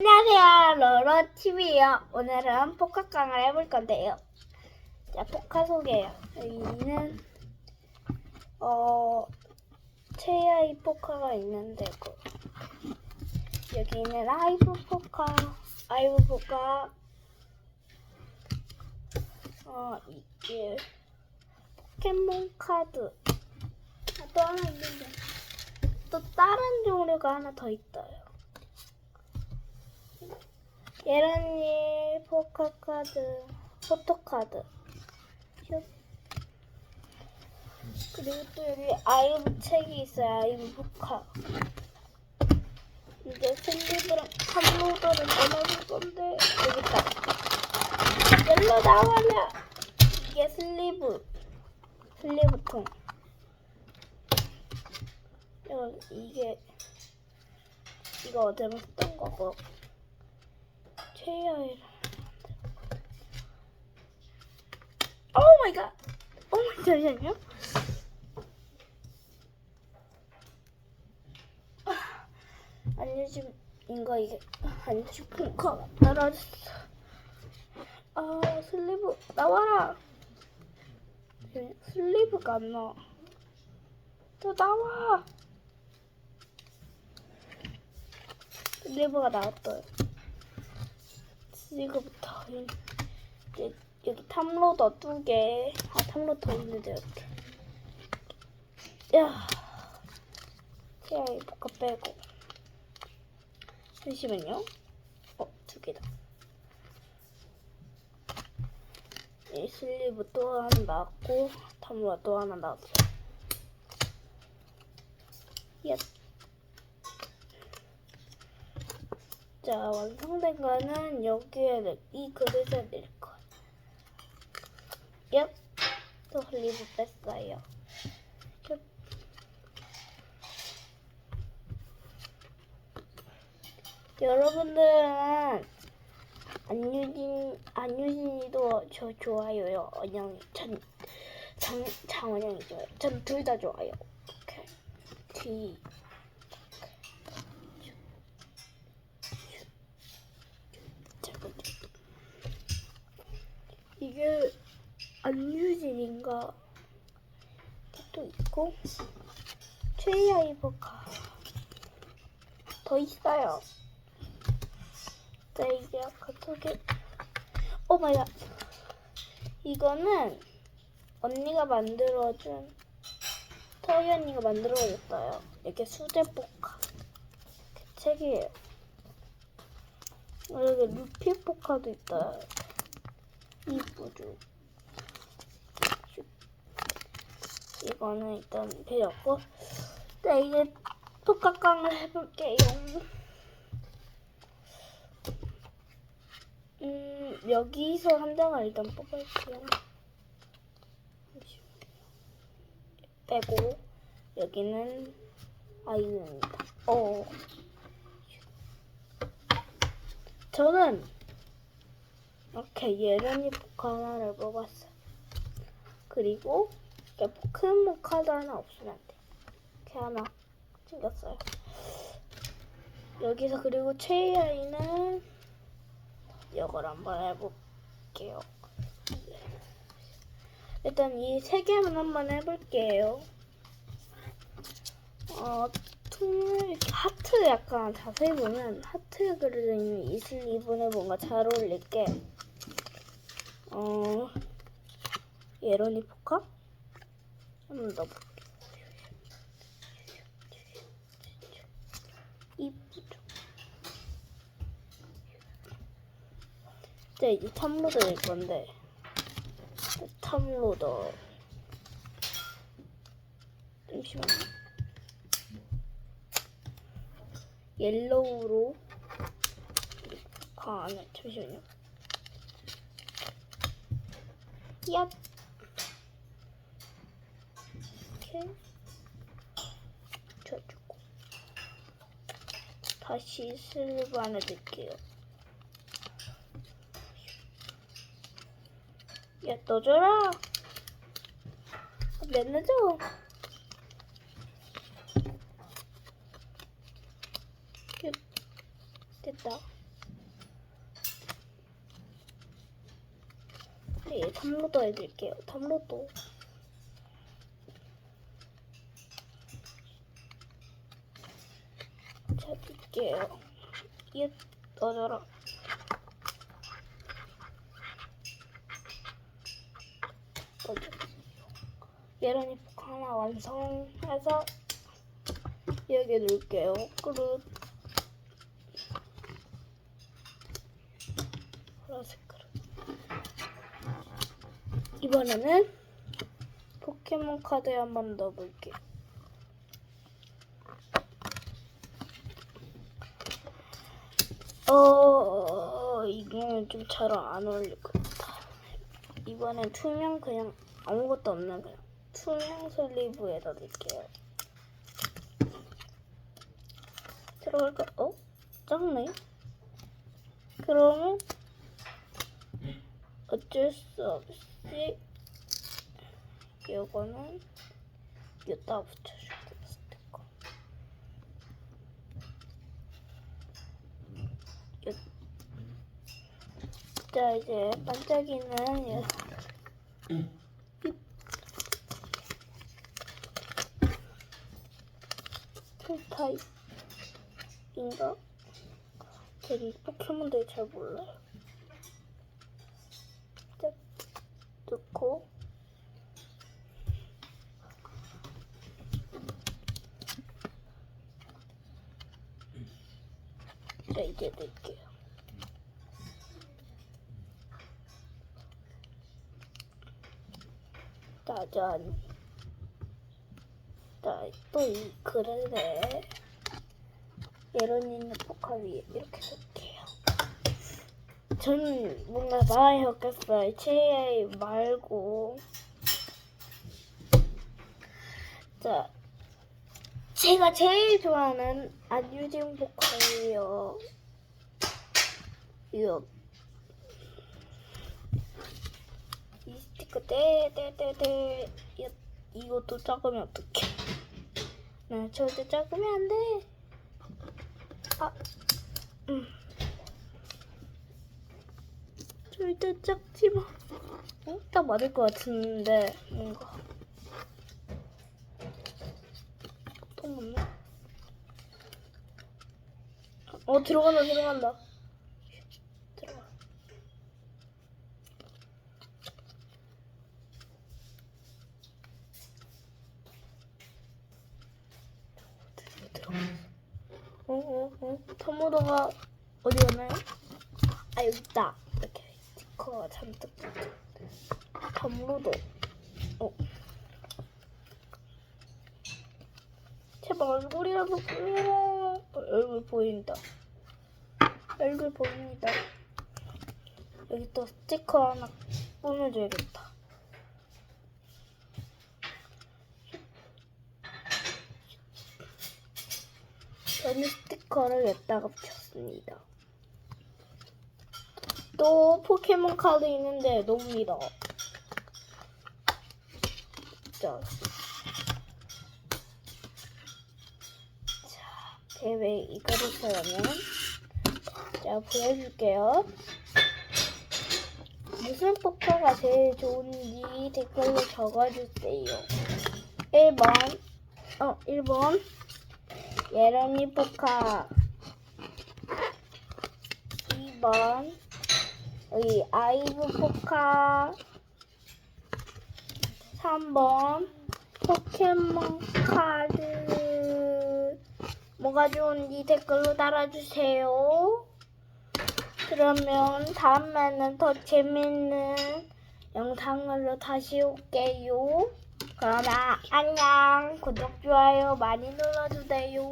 안녕하세요, 로로TV요. 오늘은 포카깡을 해볼 건데요. 자, 포카 소개요. 여기는, 어, 최아이 포카가 있는데, 그, 여기는 아이브 포카, 아이브 포카, 어, 이게, 포켓몬 카드. 아, 또 하나 있는데, 또 다른 종류가 하나 더 있어요. 예란이 포카카드, 포토카드. 슉. 그리고 또 여기 아이브 책이 있어요. 아이브 포카. 이제 슬리브랑 탑로더를 꺼내줄 건데 여기 있다. 열로 나와라. 이게 슬리브. 슬리브통. 이게 이거 어제 썼던 거고. 최야의 오 마이 갓. 오 마이 갓. 잠시만요. 안유심인가 이게 펑커가 떨어졌어. 아 슬리브 나와라. 슬리브가 안 나와. 또 나와. 슬리브가 나왔어요. 이거부터 이제 여기 탑로더 두 개. 아 탑로더 있는데 이렇게. 야, 야이 복합 빼고. 잠시만요. 어, 두 개다. 이 슬리브 또 하나 나왔고 탑로더 또 하나 나왔어. 야. 자, 완성된 거는 여기에 넣- 이 그릇에 넣을 거예요. 얍. 또 슬리브 뺐어요. 얍. 여러분들은 안유진 안유진이도 저 좋아요요. 원영이 전 장, 장원영이 좋아요. 전 둘 다 좋아요. 오케이. 뒤. 잠깐만요. 이게 안유진인가 또 있고 최아이버가 더 있어요. 자 이게 아까 저게 오 마이 갓 이거는 언니가 만들어준 터이 언니가 만들어줬어요. 이렇게 수제 포카 이렇게 책이에요. 어, 여기 루피 포카도 있다. 이쁘죠. 이거는 일단 배웠고, 자 이제 포카깡을 해볼게요. 음 여기서 한 장을 일단 뽑을게요. 빼고 여기는 아이유입니다. 어. 저는 이렇게 예련이 포카 하나를 뽑았어요. 그리고 이렇게 카드 하나 없으면 안 돼. 이렇게 하나 챙겼어요. 여기서 그리고 최애아이는 이걸 한번 해볼게요. 일단 이 세 개만 한번 해볼게요. 어, 퉁, 이렇게 하트 약간 자세히 보면 하트 그려져 있는 이 슬리브는 뭔가 잘 어울릴 게, 어, 예로니 포카? 한번 넣어볼게요. 이쁘죠? 자, 이제 탑로더 낼 건데, 탑로더. 잠시만요. 옐로우로 아 아니야 잠시만요 얍 이렇게 쳐주고. 다시 슬리브 안에 넣을게요. 야 넣어줘라. 몇 넣어줘 됐다. 네, 탐로도 해드릴게요. 탐로도. 잡을게요. 이 넣어줘라. 넣어줘. 계란이 푹 하나 완성해서 여기에 넣을게요. 그릇. 보라색 그릇. 이번에는 포켓몬 카드에 한번 넣어볼게요. 어, 이거는 좀 잘 안 어울릴 것 같아. 이번엔 투명 그냥 아무것도 없는 그냥 투명 슬리브에다 넣을게요. 들어갈까? 어? 작네? 그러면 어쩔 수 없이 이거는 여기다 붙여줄게요 스티커 요- 자 이제 반짝이는 여- 풀타입인가? 저는 포켓몬들 잘 몰라요. 넣고 자 이제 넣을게요. 짜잔. 자, 또이 그릇에 예런 있는 포카 위에 이렇게 놓을게요. 저는 뭔가 많이 바뀌었어요. 제 말고. 자, 제가 제일 좋아하는 안유진 포카예요. 이거 이 스티커 떼떼떼떼 이것도 작으면 어떡해? 네, 절대 작으면 안 돼. 아, 음. 절대 작지 마. 어? 딱 맞을 것 같은데 뭔가 또 맞네. 어 들어간다 들어간다. 들어가. 들어가. 어, 어, 어. 텀모더가 어디 갔나요? 아, 여기 있다. 스티커가 잔뜩. 텀모더. 어. 제발 얼굴이라도 보여라. 어, 얼굴 보인다. 얼굴 보입니다. 여기 또 스티커 하나 꾸며줘야겠다. 저는 스티커를 여기다가 붙였습니다. 또 포켓몬 카드 있는데 놉니다. 자, 자 대회 이거를 사려면 자 보여줄게요. 무슨 포커가 제일 좋은지 댓글로 적어주세요. 1번, 어, 1번. 예런이 포카 2번 여기 아이브 포카 3번 포켓몬 카드. 뭐가 좋은지 댓글로 달아주세요. 그러면 다음에는 더 재밌는 영상으로 다시 올게요. 그러면 안녕. 구독 좋아요 많이 눌러주세요